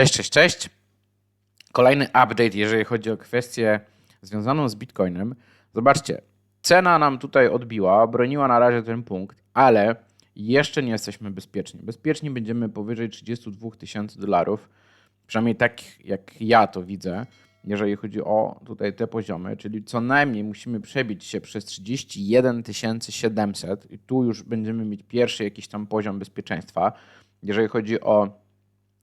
Cześć, cześć, cześć. Kolejny update, jeżeli chodzi o kwestię związaną z Bitcoinem. Zobaczcie, cena nam tutaj odbiła, broniła na razie ten punkt, ale jeszcze nie jesteśmy bezpieczni. Bezpieczni będziemy powyżej 32 tysięcy dolarów, przynajmniej tak jak ja to widzę, jeżeli chodzi o tutaj te poziomy, czyli co najmniej musimy przebić się przez 31 700 i tu już będziemy mieć pierwszy jakiś tam poziom bezpieczeństwa. Jeżeli chodzi o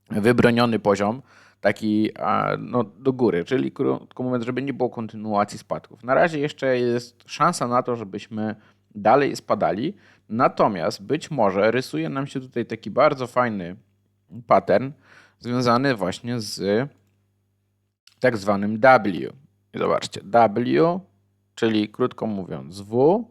wybroniony poziom, taki no, do góry, czyli krótko mówiąc, żeby nie było kontynuacji spadków. Na razie jeszcze jest szansa na to, żebyśmy dalej spadali, natomiast być może rysuje nam się tutaj taki bardzo fajny pattern związany właśnie z tak zwanym W. Zobaczcie, W, czyli krótko mówiąc W,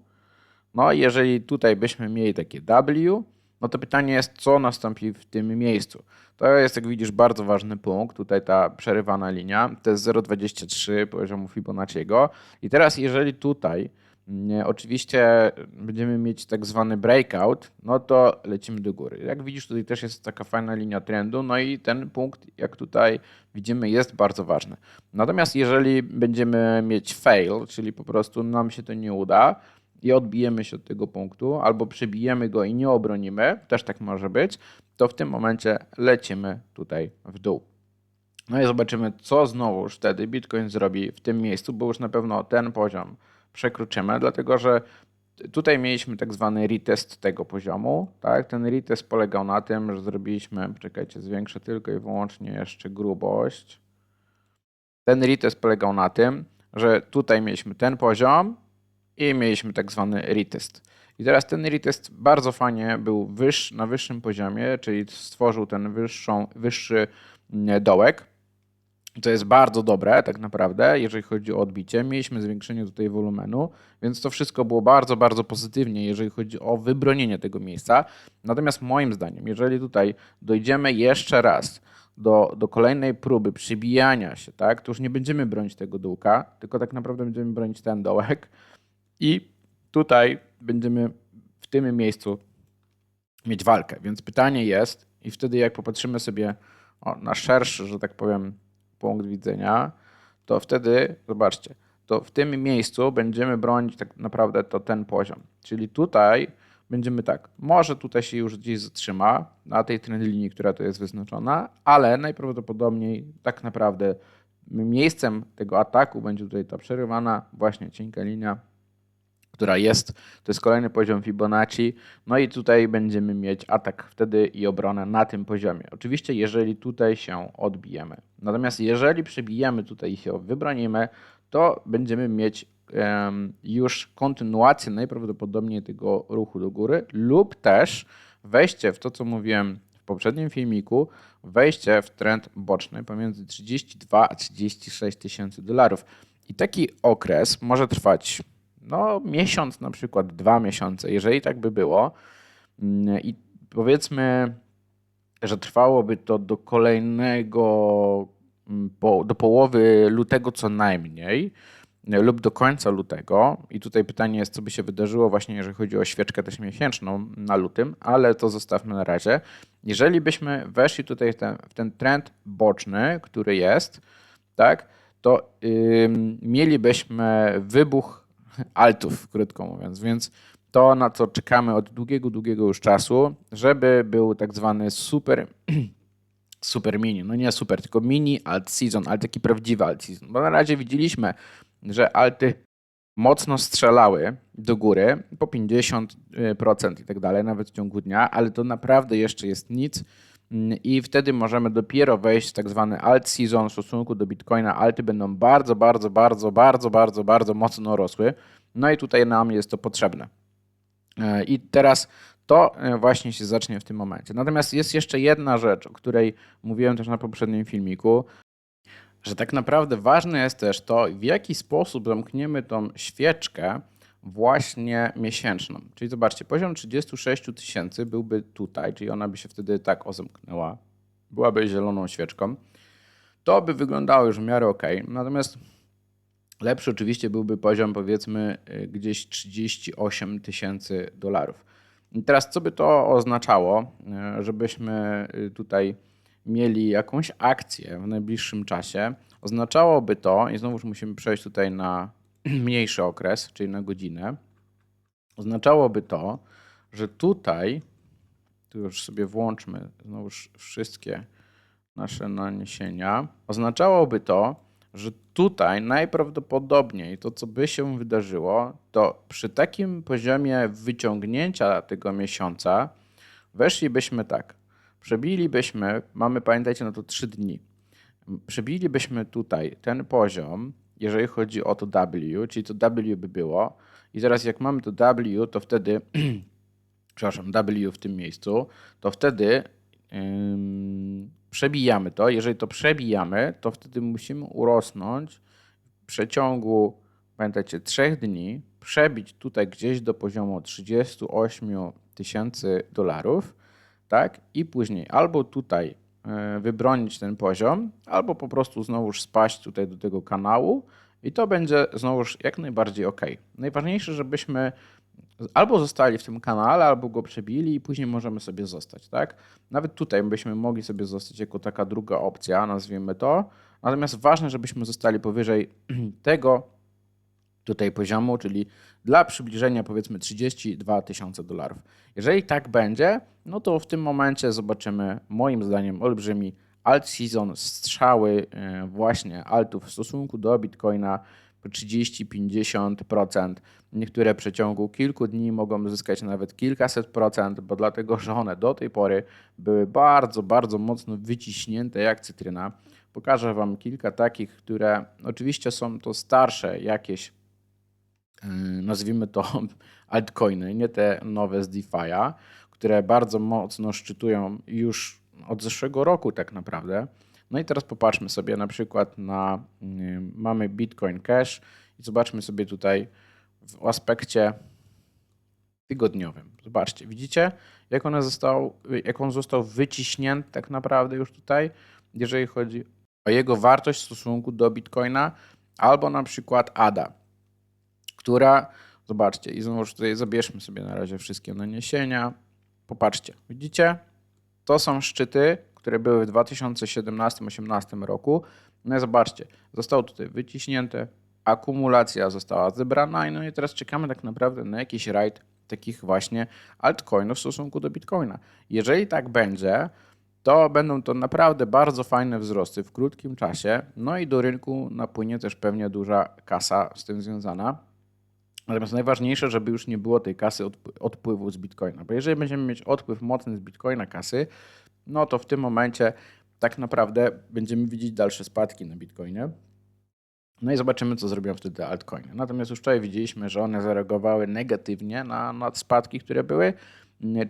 no jeżeli tutaj byśmy mieli takie W, no to pytanie jest, co nastąpi w tym miejscu. To jest, jak widzisz, bardzo ważny punkt. Tutaj ta przerywana linia to jest 0,23 poziomu Fibonacciego. I teraz, jeżeli tutaj nie, oczywiście będziemy mieć tak zwany breakout, no to lecimy do góry. Jak widzisz, tutaj też jest taka fajna linia trendu, no i ten punkt, jak tutaj widzimy, jest bardzo ważny. Natomiast jeżeli będziemy mieć fail, czyli po prostu nam się to nie uda, i odbijemy się od tego punktu, albo przebijemy go i nie obronimy, też tak może być, to w tym momencie lecimy tutaj w dół. No i zobaczymy, co znowu wtedy Bitcoin zrobi w tym miejscu, bo już na pewno ten poziom przekroczymy, dlatego że tutaj mieliśmy tak zwany retest tego poziomu. Tak? Ten retest polegał na tym, że zrobiliśmy, czekajcie, zwiększę tylko i wyłącznie jeszcze grubość. Ten retest polegał na tym, że tutaj mieliśmy ten poziom, i mieliśmy tak zwany retest. I teraz ten retest bardzo fajnie był na wyższym poziomie, czyli stworzył ten wyższą, wyższy mm, dołek. To jest bardzo dobre tak naprawdę, jeżeli chodzi o odbicie. Mieliśmy zwiększenie tutaj wolumenu, więc to wszystko było bardzo, bardzo pozytywnie, jeżeli chodzi o wybronienie tego miejsca. Natomiast moim zdaniem, jeżeli tutaj dojdziemy jeszcze raz do, do kolejnej próby przybijania się, tak, to już nie będziemy bronić tego dołka, tylko tak naprawdę będziemy bronić ten dołek. I tutaj będziemy w tym miejscu mieć walkę. Więc pytanie jest, i wtedy jak popatrzymy sobie na szerszy, że tak powiem, punkt widzenia, to wtedy, zobaczcie, to w tym miejscu będziemy bronić tak naprawdę to ten poziom. Czyli tutaj będziemy tak, może tutaj się już gdzieś zatrzyma na tej trend linii, która tu jest wyznaczona, ale najprawdopodobniej tak naprawdę miejscem tego ataku będzie tutaj ta przerywana właśnie cienka linia która jest. To jest kolejny poziom Fibonacci. No i tutaj będziemy mieć atak wtedy i obronę na tym poziomie. Oczywiście, jeżeli tutaj się odbijemy. Natomiast jeżeli przebijemy tutaj i się wybronimy, to będziemy mieć już kontynuację najprawdopodobniej tego ruchu do góry lub też wejście w to, co mówiłem w poprzednim filmiku, wejście w trend boczny pomiędzy 32 a 36 tysięcy dolarów. I taki okres może trwać no, miesiąc, na przykład dwa miesiące, jeżeli tak by było, mm, i powiedzmy, że trwałoby to do kolejnego, mm, do połowy lutego co najmniej, lub do końca lutego. I tutaj pytanie jest, co by się wydarzyło właśnie, jeżeli chodzi o świeczkę też miesięczną na lutym, ale to zostawmy na razie. Jeżeli byśmy weszli tutaj w ten, w ten trend boczny, który jest, tak, to yy, mielibyśmy wybuch altów, krótko mówiąc. Więc to, na co czekamy od długiego, długiego już czasu, żeby był tak zwany super, super mini, no nie super, tylko mini alt season, ale taki prawdziwy alt season. Bo na razie widzieliśmy, że alty mocno strzelały do góry, po 50% i tak dalej, nawet w ciągu dnia, ale to naprawdę jeszcze jest nic i wtedy możemy dopiero wejść w tak zwany alt season w stosunku do Bitcoina. Alty będą bardzo, bardzo, bardzo, bardzo, bardzo, bardzo mocno rosły. No i tutaj nam jest to potrzebne. E, I teraz to e, właśnie się zacznie w tym momencie. Natomiast jest jeszcze jedna rzecz, o której mówiłem też na poprzednim filmiku, że tak naprawdę ważne jest też to, w jaki sposób zamkniemy tą świeczkę właśnie miesięczną. Czyli zobaczcie, poziom 36 tysięcy byłby tutaj, czyli ona by się wtedy tak ozamknęła, byłaby zieloną świeczką. To by wyglądało już w miarę ok. Natomiast lepszy oczywiście byłby poziom powiedzmy y, gdzieś 38 tysięcy dolarów. I teraz co by to oznaczało, y, żebyśmy y, tutaj mieli jakąś akcję w najbliższym czasie, oznaczałoby to, i znowuż musimy przejść tutaj na mniejszy okres, czyli na godzinę, oznaczałoby to, że tutaj, tu już sobie włączmy znowuż wszystkie nasze naniesienia, oznaczałoby to, że tutaj najprawdopodobniej to, co by się wydarzyło, to przy takim poziomie wyciągnięcia tego miesiąca weszlibyśmy tak. Przebilibyśmy, mamy pamiętajcie na to 3 dni. Przebilibyśmy tutaj ten poziom, jeżeli chodzi o to W, czyli to W by było. I teraz jak mamy to W, to wtedy, przepraszam, W w tym miejscu, to wtedy ym, przebijamy to. Jeżeli to przebijamy, to wtedy musimy urosnąć w przeciągu, pamiętajcie, 3 dni, przebić tutaj gdzieś do poziomu 38 tysięcy dolarów, tak? I później albo tutaj wybronić ten poziom, albo po prostu znowuż spaść tutaj do tego kanału i to będzie znowuż jak najbardziej ok. Najważniejsze, żebyśmy albo zostali w tym kanale, albo go przebili i później możemy sobie zostać, tak? Nawet tutaj byśmy mogli sobie zostać jako taka druga opcja, nazwijmy to. Natomiast ważne, żebyśmy zostali powyżej tego tutaj poziomu, czyli dla przybliżenia powiedzmy 32 tysiące dolarów. Jeżeli tak będzie, no to w tym momencie zobaczymy moim zdaniem olbrzymi alt season, strzały e, właśnie altów w stosunku do Bitcoina 30-50%. Niektóre w przeciągu kilku dni mogą zyskać nawet kilkaset procent, bo dlatego, że one do tej pory były bardzo, bardzo mocno wyciśnięte jak cytryna. Pokażę Wam kilka takich, które oczywiście są to starsze jakieś, nazwijmy to altcoiny, nie te nowe z DeFi'a, które bardzo mocno szczytują już od zeszłego roku tak naprawdę. No i teraz popatrzmy sobie na przykład na, mamy Bitcoin Cash i zobaczmy sobie tutaj w aspekcie tygodniowym. Zobaczcie, widzicie, jak, one został, jak on został wyciśnięty tak naprawdę już tutaj, jeżeli chodzi o jego wartość w stosunku do Bitcoina, albo na przykład ADA, która, zobaczcie, i znowu tutaj zabierzmy sobie na razie wszystkie naniesienia. Popatrzcie, widzicie, to są szczyty, które były w 2017-2018 roku. No i zobaczcie, zostało tutaj wyciśnięte, akumulacja została zebrana no i teraz czekamy tak naprawdę na jakiś rajd takich właśnie altcoinów w stosunku do Bitcoina. Jeżeli tak będzie, to będą to naprawdę bardzo fajne wzrosty w krótkim czasie, no i do rynku napłynie też pewnie duża kasa z tym związana. Natomiast najważniejsze, żeby już nie było tej kasy odpływu z Bitcoina, bo jeżeli będziemy mieć odpływ mocny z Bitcoina kasy, no to w tym momencie tak naprawdę będziemy widzieć dalsze spadki na Bitcoinie. No i zobaczymy, co zrobią wtedy altcoiny. Natomiast już wczoraj widzieliśmy, że one zareagowały negatywnie na, na spadki, które były,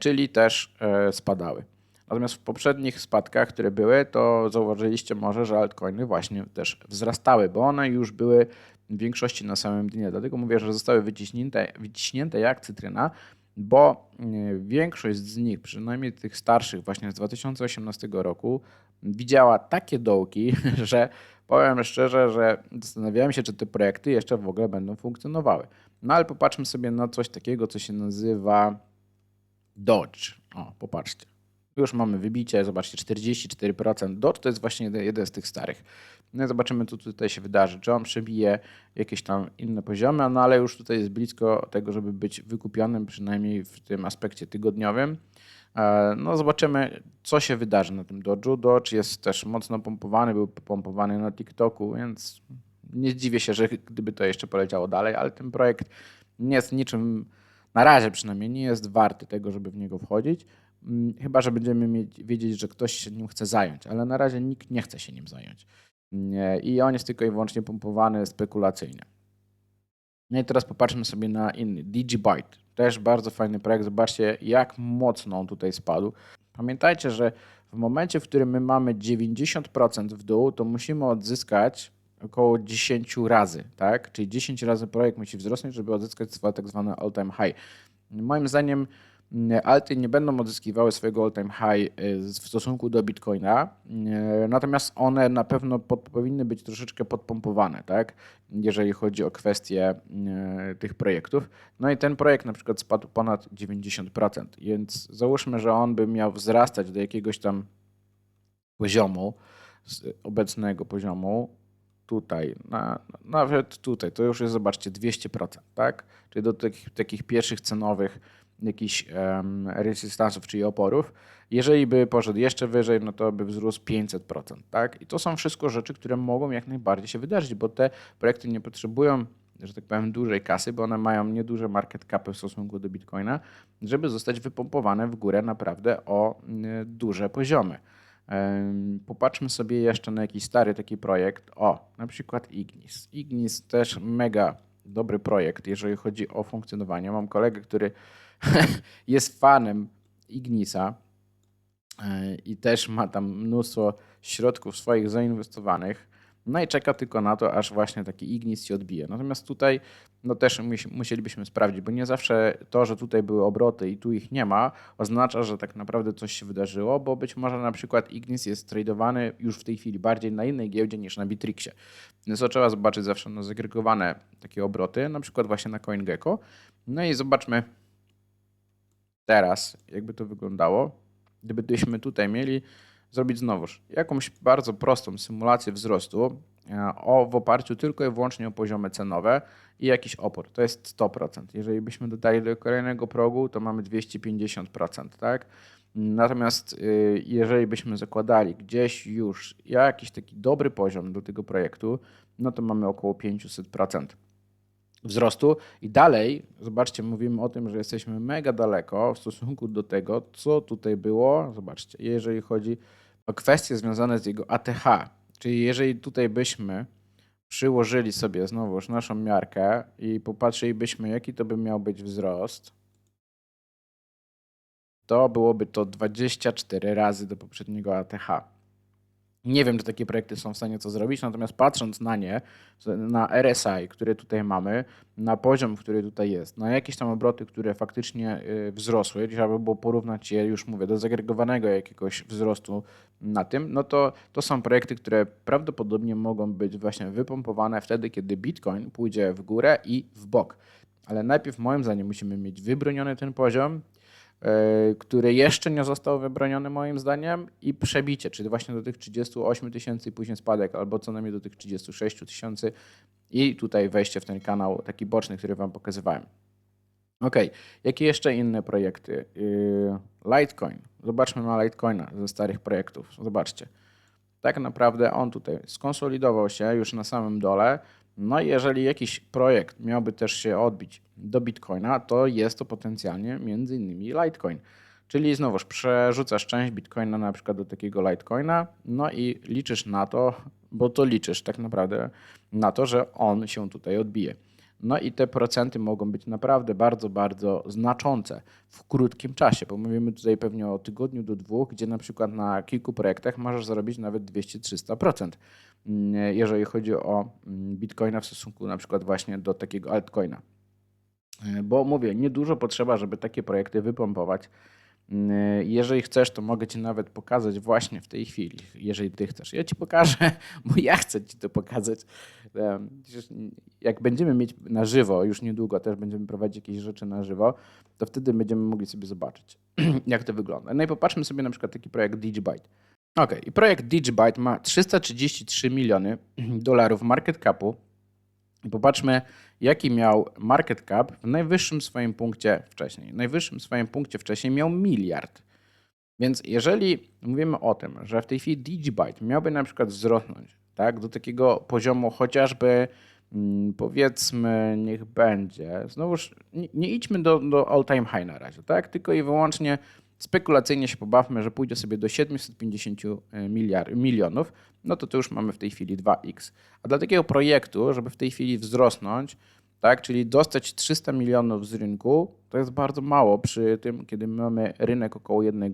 czyli też e, spadały. Natomiast w poprzednich spadkach, które były, to zauważyliście może, że altcoiny właśnie też wzrastały, bo one już były w większości na samym dnie. Dlatego mówię, że zostały wyciśnięte, wyciśnięte jak cytryna, bo e, większość z nich, przynajmniej tych starszych właśnie z 2018 roku, widziała takie dołki, że powiem szczerze, że zastanawiałem się, czy te projekty jeszcze w ogóle będą funkcjonowały. No ale popatrzmy sobie na coś takiego, co się nazywa Dodge. O, popatrzcie. Już mamy wybicie, zobaczcie, 44%. Dodge to jest właśnie jeden z tych starych. No zobaczymy, co tutaj się wydarzy. Czy on przebije jakieś tam inne poziomy, no ale już tutaj jest blisko tego, żeby być wykupionym, przynajmniej w tym aspekcie tygodniowym. E, no zobaczymy, co się wydarzy na tym Dodge'u. Dodge jest też mocno pompowany, był pompowany na TikToku, więc nie zdziwię się, że gdyby to jeszcze poleciało dalej, ale ten projekt nie jest niczym, na razie przynajmniej, nie jest warty tego, żeby w niego wchodzić. Mm, chyba, że będziemy mieć, wiedzieć, że ktoś się nim chce zająć, ale na razie nikt nie chce się nim zająć. I on jest tylko i wyłącznie pompowany spekulacyjnie. No i teraz popatrzmy sobie na inny, DigiByte. Też bardzo fajny projekt. Zobaczcie, jak mocno on tutaj spadł. Pamiętajcie, że w momencie, w którym my mamy 90% w dół, to musimy odzyskać około 10 razy, tak? Czyli 10 razy projekt musi wzrosnąć, żeby odzyskać tak zwane all-time high. Moim zdaniem alty nie będą odzyskiwały swojego all-time high y, w stosunku do Bitcoina, y, natomiast one na pewno pod, powinny być troszeczkę podpompowane, tak? jeżeli chodzi o kwestie y, tych projektów. No i ten projekt na przykład spadł ponad 90%, więc załóżmy, że on by miał wzrastać do jakiegoś tam poziomu, obecnego poziomu, tutaj, na, nawet tutaj, to już jest, zobaczcie, 200%, tak? Czyli do takich, takich pierwszych cenowych jakichś um, rezystansów, czyli oporów. Jeżeli by poszedł jeszcze wyżej, no to by wzrósł 500%, tak? I to są wszystko rzeczy, które mogą jak najbardziej się wydarzyć, bo te projekty nie potrzebują że tak powiem, dużej kasy, bo one mają nieduże market capy w stosunku do Bitcoina, żeby zostać wypompowane w górę naprawdę o duże poziomy. Popatrzmy sobie jeszcze na jakiś stary taki projekt. O, na przykład Ignis. Ignis też mega dobry projekt, jeżeli chodzi o funkcjonowanie. Mam kolegę, który jest fanem Ignisa e, i też ma tam mnóstwo środków swoich zainwestowanych. No i czeka tylko na to, aż właśnie taki Ignis się odbije. Natomiast tutaj no też musielibyśmy sprawdzić, bo nie zawsze to, że tutaj były obroty i tu ich nie ma, oznacza, że tak naprawdę coś się wydarzyło, bo być może na przykład Ignis jest tradowany już w tej chwili bardziej na innej giełdzie niż na Bitrixie. Więc to trzeba zobaczyć zawsze na zagregowane takie obroty, na przykład właśnie na CoinGecko. No i zobaczmy teraz, jakby to wyglądało. Gdybyśmy tutaj mieli zrobić znowuż jakąś bardzo prostą symulację wzrostu e, o, w oparciu tylko i wyłącznie o poziomy cenowe i jakiś opór. To jest 100%. Jeżeli byśmy dodali do kolejnego progu, to mamy 250%, tak? Natomiast y, jeżeli byśmy zakładali gdzieś już jakiś taki dobry poziom do tego projektu, no to mamy około 500% wzrostu. I dalej, zobaczcie, mówimy o tym, że jesteśmy mega daleko w stosunku do tego, co tutaj było. Zobaczcie, jeżeli chodzi o kwestie związane z jego ATH, czyli jeżeli tutaj byśmy przyłożyli sobie znowuż naszą miarkę i popatrzylibyśmy, jaki to by miał być wzrost, to byłoby to 24 razy do poprzedniego ATH. Nie wiem, czy takie projekty są w stanie to zrobić, natomiast patrząc na nie, na RSI, które tutaj mamy, na poziom, który tutaj jest, na jakieś tam obroty, które faktycznie y, wzrosły, trzeba by było porównać je, już mówię, do zagregowanego jakiegoś wzrostu na tym, no to to są projekty, które prawdopodobnie mogą być właśnie wypompowane wtedy, kiedy Bitcoin pójdzie w górę i w bok. Ale najpierw moim zdaniem musimy mieć wybroniony ten poziom, który jeszcze nie został wybroniony moim zdaniem i przebicie, czyli właśnie do tych 38 tysięcy i później spadek, albo co najmniej do tych 36 tysięcy i tutaj wejście w ten kanał taki boczny, który wam pokazywałem. Ok, jakie jeszcze inne projekty? Y, Litecoin. Zobaczmy na Litecoina ze starych projektów. Zobaczcie. Tak naprawdę on tutaj skonsolidował się już na samym dole. No i jeżeli jakiś projekt miałby też się odbić do Bitcoina, to jest to potencjalnie między innymi Litecoin. Czyli znowuż przerzucasz część Bitcoina na przykład do takiego Litecoina, no i liczysz na to, bo to liczysz tak naprawdę na to, że on się tutaj odbije. No i te procenty mogą być naprawdę bardzo, bardzo znaczące w krótkim czasie, bo mówimy tutaj pewnie o tygodniu do dwóch, gdzie na przykład na kilku projektach możesz zarobić nawet 200-300%, mm, jeżeli chodzi o mm, bitcoina w stosunku na przykład właśnie do takiego altcoina. E, bo mówię, niedużo potrzeba, żeby takie projekty wypompować. Mm, jeżeli chcesz, to mogę Ci nawet pokazać właśnie w tej chwili, jeżeli Ty chcesz. Ja Ci pokażę, bo ja chcę Ci to pokazać. Jak będziemy mieć na żywo, już niedługo też będziemy prowadzić jakieś rzeczy na żywo, to wtedy będziemy mogli sobie zobaczyć, jak to wygląda. No i popatrzmy sobie na przykład taki projekt DigiByte. Ok, i projekt DigiByte ma 333 miliony dolarów market capu. Popatrzmy, jaki miał market cap w najwyższym swoim punkcie wcześniej. W najwyższym swoim punkcie wcześniej miał miliard. Więc jeżeli mówimy o tym, że w tej chwili Digibyte miałby na przykład wzrosnąć tak, do takiego poziomu chociażby mm, powiedzmy, niech będzie, znowuż nie, nie idźmy do, do all time high na razie, tak, tylko i wyłącznie spekulacyjnie się pobawmy, że pójdzie sobie do 750 e, miliard, milionów, no to to już mamy w tej chwili 2x. A dla takiego projektu, żeby w tej chwili wzrosnąć, tak, czyli dostać 300 milionów z rynku, to jest bardzo mało przy tym, kiedy mamy rynek około 1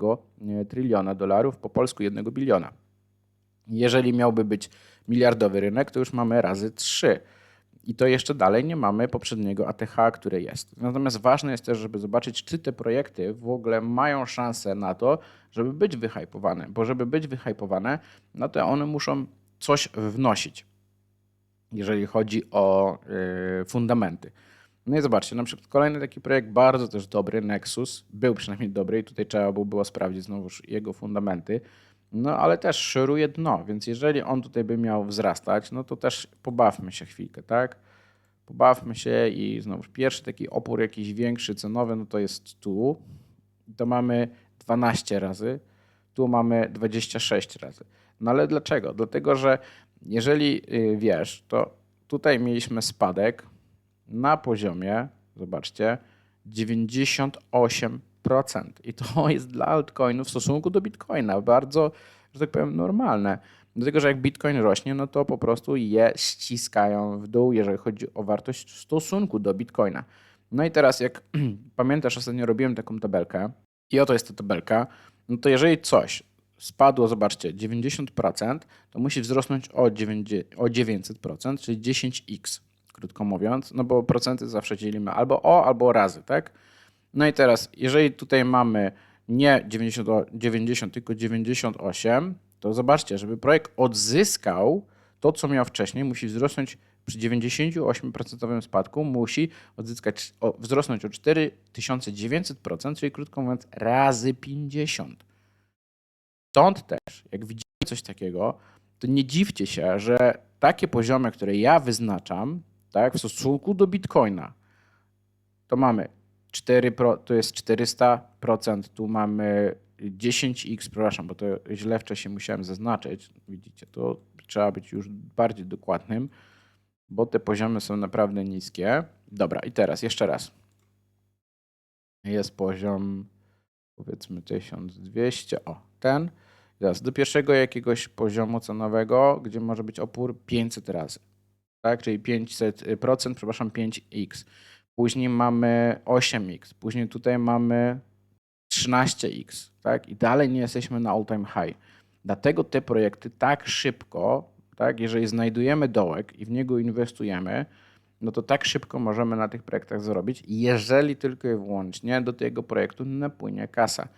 tryliona dolarów, po polsku 1 biliona. Jeżeli miałby być miliardowy rynek, to już mamy razy 3. I to jeszcze dalej nie mamy poprzedniego ATH, które jest. Natomiast ważne jest też, żeby zobaczyć, czy te projekty w ogóle mają szansę na to, żeby być wyhypowane. Bo żeby być wyhypowane, no to one muszą coś wnosić, jeżeli chodzi o yy, fundamenty. No i zobaczcie, na przykład kolejny taki projekt bardzo też dobry, Nexus, był przynajmniej dobry i tutaj trzeba było sprawdzić znowu jego fundamenty. No ale też szoruje dno, więc jeżeli on tutaj by miał wzrastać, no to też pobawmy się chwilkę, tak? Pobawmy się i znowu pierwszy taki opór jakiś większy, cenowy, no to jest tu. To mamy 12 razy, tu mamy 26 razy. No ale dlaczego? Dlatego, że jeżeli y, wiesz, to tutaj mieliśmy spadek na poziomie, zobaczcie, 98%. I to jest dla altcoinów w stosunku do bitcoina bardzo, że tak powiem, normalne. Dlatego, że jak bitcoin rośnie, no to po prostu je ściskają w dół, jeżeli chodzi o wartość w stosunku do bitcoina. No i teraz, jak pamiętasz, ostatnio robiłem taką tabelkę, i oto jest ta tabelka, no to jeżeli coś spadło, zobaczcie, 90%, to musi wzrosnąć o 900%, czyli 10x, krótko mówiąc, no bo procenty zawsze dzielimy albo o, albo razy, tak? No i teraz, jeżeli tutaj mamy nie 90, 90 tylko 98, to zobaczcie, żeby projekt odzyskał to, co miał wcześniej, musi wzrosnąć przy 98% spadku, musi odzyskać, o, wzrosnąć o 4900%, czyli krótko mówiąc razy 50. Stąd też, jak widzimy coś takiego, to nie dziwcie się, że takie poziomy, które ja wyznaczam, tak, w stosunku do Bitcoina, to mamy 4, to jest 400%, tu mamy 10x, przepraszam, bo to źle wcześniej musiałem zaznaczyć, widzicie, to trzeba być już bardziej dokładnym, bo te poziomy są naprawdę niskie. Dobra, i teraz jeszcze raz. Jest poziom powiedzmy 1200, o ten. Teraz do pierwszego jakiegoś poziomu cenowego, gdzie może być opór 500 razy, tak, czyli 500%, przepraszam, 5x. Później mamy 8x, później tutaj mamy 13x, tak, i dalej nie jesteśmy na all time high. Dlatego te projekty tak szybko, tak, jeżeli znajdujemy dołek i w niego inwestujemy, no to tak szybko możemy na tych projektach zarobić, jeżeli tylko i wyłącznie do tego projektu napłynie kasa.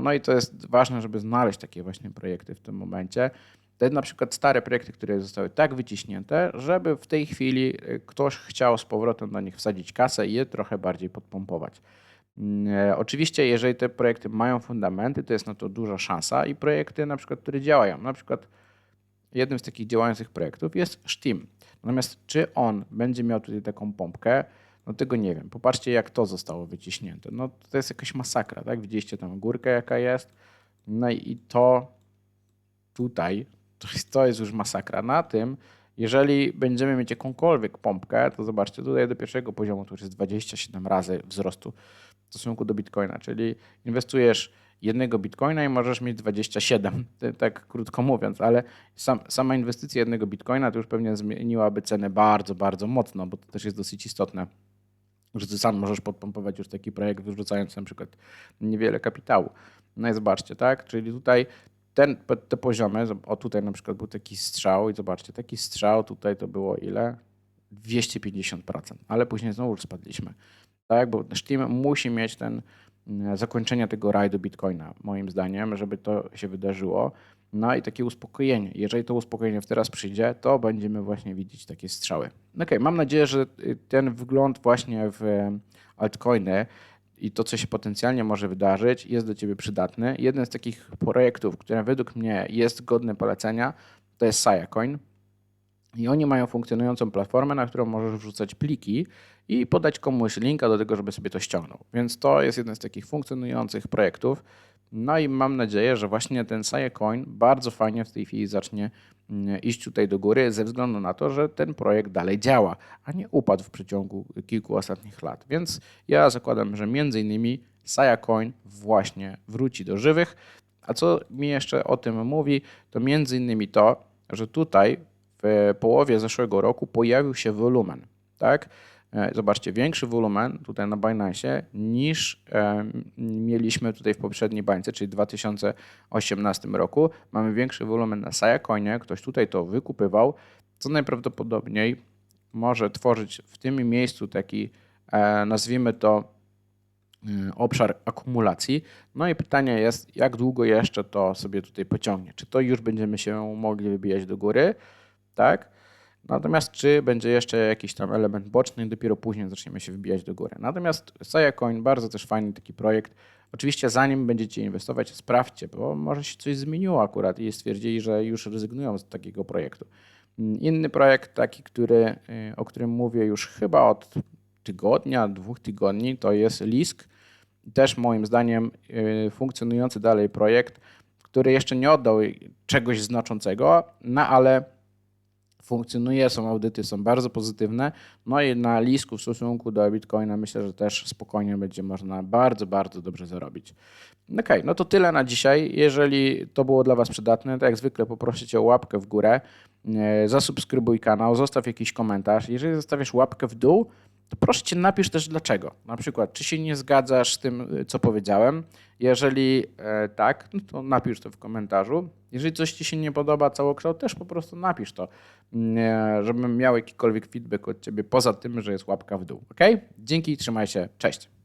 No i to jest ważne, żeby znaleźć takie właśnie projekty w tym momencie. To na przykład stare projekty, które zostały tak wyciśnięte, żeby w tej chwili y, ktoś chciał z powrotem do nich wsadzić kasę i je trochę bardziej podpompować. Mm, e, oczywiście, jeżeli te projekty mają fundamenty, to jest na to duża szansa i projekty na przykład, które działają. Na przykład jednym z takich działających projektów jest Steam. Natomiast czy on będzie miał tutaj taką pompkę, no tego nie wiem. Popatrzcie, jak to zostało wyciśnięte. No to jest jakaś masakra, tak? Widzieliście tam górkę, jaka jest. No i to tutaj, to jest, już masakra. Na tym, jeżeli będziemy mieć jakąkolwiek pompkę, to zobaczcie, tutaj do pierwszego poziomu to już jest 27 razy wzrostu w stosunku do bitcoina, czyli inwestujesz jednego bitcoina i możesz mieć 27, tak krótko mówiąc, ale sam, sama inwestycja jednego bitcoina to już pewnie zmieniłaby cenę bardzo, bardzo mocno, bo to też jest dosyć istotne że ty sam możesz podpompować już taki projekt, wyrzucając na przykład niewiele kapitału. No i zobaczcie, tak? Czyli tutaj ten, te poziomy, o tutaj na przykład był taki strzał i zobaczcie, taki strzał tutaj to było ile? 250%, ale później znowu spadliśmy. Tak, bo Steam musi mieć ten mm, zakończenie tego rajdu Bitcoina, moim zdaniem, żeby to się wydarzyło. No i takie uspokojenie. Jeżeli to uspokojenie teraz przyjdzie, to będziemy właśnie widzieć takie strzały. Ok, mam nadzieję, że y, ten wgląd właśnie w altcoiny i to, co się potencjalnie może wydarzyć, jest do Ciebie przydatny. Jeden z takich projektów, które według mnie jest godny polecenia, to jest Siacoin. I oni mają funkcjonującą platformę, na którą możesz wrzucać pliki i podać komuś linka do tego, żeby sobie to ściągnął. Więc to jest jeden z takich funkcjonujących projektów. No i mam nadzieję, że właśnie ten Coin bardzo fajnie w tej chwili zacznie iść tutaj do góry, ze względu na to, że ten projekt dalej działa, a nie upadł w przeciągu kilku ostatnich lat. Więc ja zakładam, że między innymi Coin właśnie wróci do żywych. A co mi jeszcze o tym mówi, to między innymi to, że tutaj w połowie zeszłego roku pojawił się wolumen. Tak? E, zobaczcie, większy wolumen tutaj na Binance niż e, mieliśmy tutaj w poprzedniej bańce, czyli w 2018 roku. Mamy większy wolumen na Sayacoinie, ktoś tutaj to wykupywał, co najprawdopodobniej może tworzyć w tym miejscu taki, e, nazwijmy to, obszar akumulacji. No i pytanie jest, jak długo jeszcze to sobie tutaj pociągnie? Czy to już będziemy się mogli wybijać do góry, tak? Natomiast czy będzie jeszcze jakiś tam element boczny, dopiero później zaczniemy się wybijać do góry. Natomiast Saya Coin, bardzo też fajny taki projekt, Oczywiście zanim będziecie inwestować, sprawdźcie, bo może się coś zmieniło akurat i stwierdzili, że już rezygnują z takiego projektu. Inny projekt, taki, który, y, o którym mówię już chyba od tygodnia, dwóch tygodni, to jest Lisk. Też moim zdaniem y, funkcjonujący dalej projekt, który jeszcze nie oddał czegoś znaczącego, no ale funkcjonuje, są audyty, są bardzo pozytywne. No i na Lisku w stosunku do Bitcoina myślę, że też spokojnie będzie można bardzo, bardzo dobrze zarobić. Okej, no to tyle na dzisiaj. Jeżeli to było dla Was przydatne, to jak zwykle poproszę Cię o łapkę w górę, e, zasubskrybuj kanał, zostaw jakiś komentarz. Jeżeli zostawiasz łapkę w dół, to proszę Cię napisz też dlaczego. Na przykład, czy się nie zgadzasz z tym, y, co powiedziałem. Jeżeli e, tak, no to napisz to w komentarzu. Jeżeli coś Ci się nie podoba, całokształt, też po prostu napisz to, mm, e, żebym miał jakikolwiek feedback od Ciebie poza tym, że jest łapka w dół. Ok? Dzięki, trzymaj się, cześć.